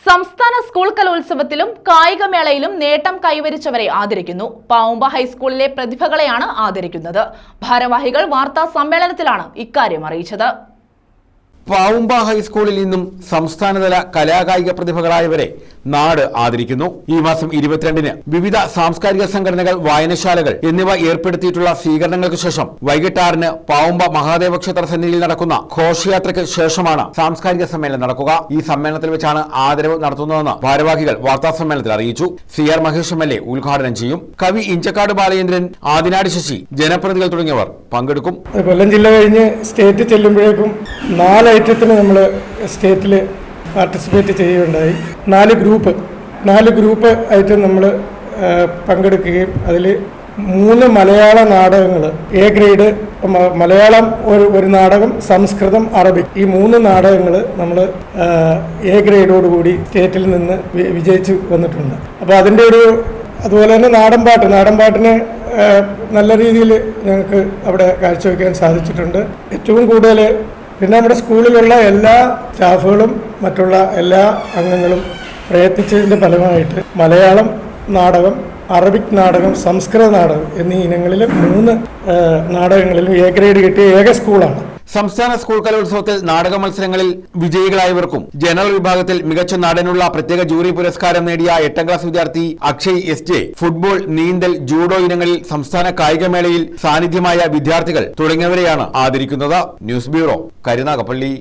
സംസ്ഥാന സ്കൂൾ കലോത്സവത്തിലും കായികമേളയിലും നേട്ടം കൈവരിച്ചവരെ ആദരിക്കുന്നു. പാവുമ്പ ഹൈസ്കൂളിലെ പ്രതിഭകളെയാണ് ആദരിക്കുന്നത്. ഭാരവാഹികൾ വാർത്താ സമ്മേളനത്തിലാണ് ഇക്കാര്യം അറിയിച്ചത്. പാവുമ്പ ഹൈസ്കൂളിൽ നിന്നും സംസ്ഥാനതല കലാകായിക പ്രതിഭകളായവരെ നാട് ആദരിക്കുന്നു. ഈ മാസം ഇരുപത്തിരണ്ടിന് വിവിധ സാംസ്കാരിക സംഘടനകൾ വായനശാലകൾ എന്നിവ ഏർപ്പെടുത്തിയിട്ടുള്ള സ്വീകരണങ്ങൾക്ക് ശേഷം വൈകിട്ട് ആറിന് പാവുമ്പ മഹാദേവ ക്ഷേത്ര സന്നിധിയിൽ നടക്കുന്ന ഘോഷയാത്രയ്ക്ക് ശേഷമാണ് സാംസ്കാരിക സമ്മേളനം നടക്കുക. ഈ സമ്മേളനത്തിൽ വെച്ചാണ് ആദരവ് നടത്തുന്നതെന്ന് ഭാരവാഹികൾ വാർത്താ സമ്മേളനത്തിൽ അറിയിച്ചു. C R Mahesh M L A ഉദ്ഘാടനം ചെയ്യും. കവി ഇഞ്ചക്കാട് ബാലചന്ദ്രൻ ആദിനാട് ശശി ജനപ്രതിനിധികൾ തുടങ്ങിയവർ പങ്കെടുക്കും. കൊല്ലം ജില്ല കഴിഞ്ഞ് സ്റ്റേറ്റ് ചെല്ലുമ്പോഴേക്കും നാല് ഐറ്റത്തിന് നമ്മൾ സ്റ്റേറ്റിൽ പാർട്ടിസിപ്പേറ്റ് ചെയ്യുകയുണ്ടായി. നാല് ഗ്രൂപ്പ്. നാല് ഗ്രൂപ്പ് ആയിട്ട് നമ്മൾ പങ്കെടുക്കുകയും അതിൽ മൂന്ന് മലയാള നാടകങ്ങൾ. എ ഗ്രേഡ് മലയാളം ഒരു ഒരു നാടകം സംസ്കൃതം അറബിക്. ഈ മൂന്ന് നാടകങ്ങൾ നമ്മൾ എ ഗ്രേഡോടുകൂടി സ്റ്റേറ്റിൽ നിന്ന് വിജയിച്ച് വന്നിട്ടുണ്ട്. അപ്പോൾ അതിന്റെ ഒരു അതുപോലെ തന്നെ നാടൻ പാട്ട്. നാടൻ പാട്ടിന് ആ, നല്ല രീതിയിൽ ഞങ്ങൾക്ക് അവിടെ കാഴ്ചവെക്കാൻ സാധിച്ചിട്ടുണ്ട്. ഏറ്റവും കൂടുതൽ പിന്നെ നമ്മുടെ സ്കൂളിലുള്ള എല്ലാ സ്റ്റാഫുകളും മറ്റുള്ള എല്ലാ അംഗങ്ങളും പ്രയത്നിച്ചതിന്റെ ഫലമായിട്ട് മലയാളം നാടകം അറബിക് നാടകം സംസ്കൃത നാടകം എന്നീ ഇനങ്ങളിൽ മൂന്ന് നാടകങ്ങളിലും എ ഗ്രേഡ് കിട്ടിയ ഏക സ്കൂളാണ്. സംസ്ഥാന സ്കൂൾ കലോത്സവത്തിൽ നാടക മത്സരങ്ങളിൽ വിജയികളായവർക്കും ജനറൽ വിഭാഗത്തിൽ മികച്ച നടനുള്ള പ്രത്യേക ജൂറി പുരസ്കാരം നേടിയ എട്ടാം ക്ലാസ് വിദ്യാർത്ഥി അക്ഷയ് എസ് ജെ ഫുട്ബോൾ നീന്തൽ ജൂഡോ ഇനങ്ങളിൽ സംസ്ഥാന കായികമേളയിൽ സാന്നിധ്യമായ വിദ്യാർത്ഥികൾ തുടങ്ങിയവരെയാണ് ആദരിക്കുന്നത്. News bureau Karunagappally.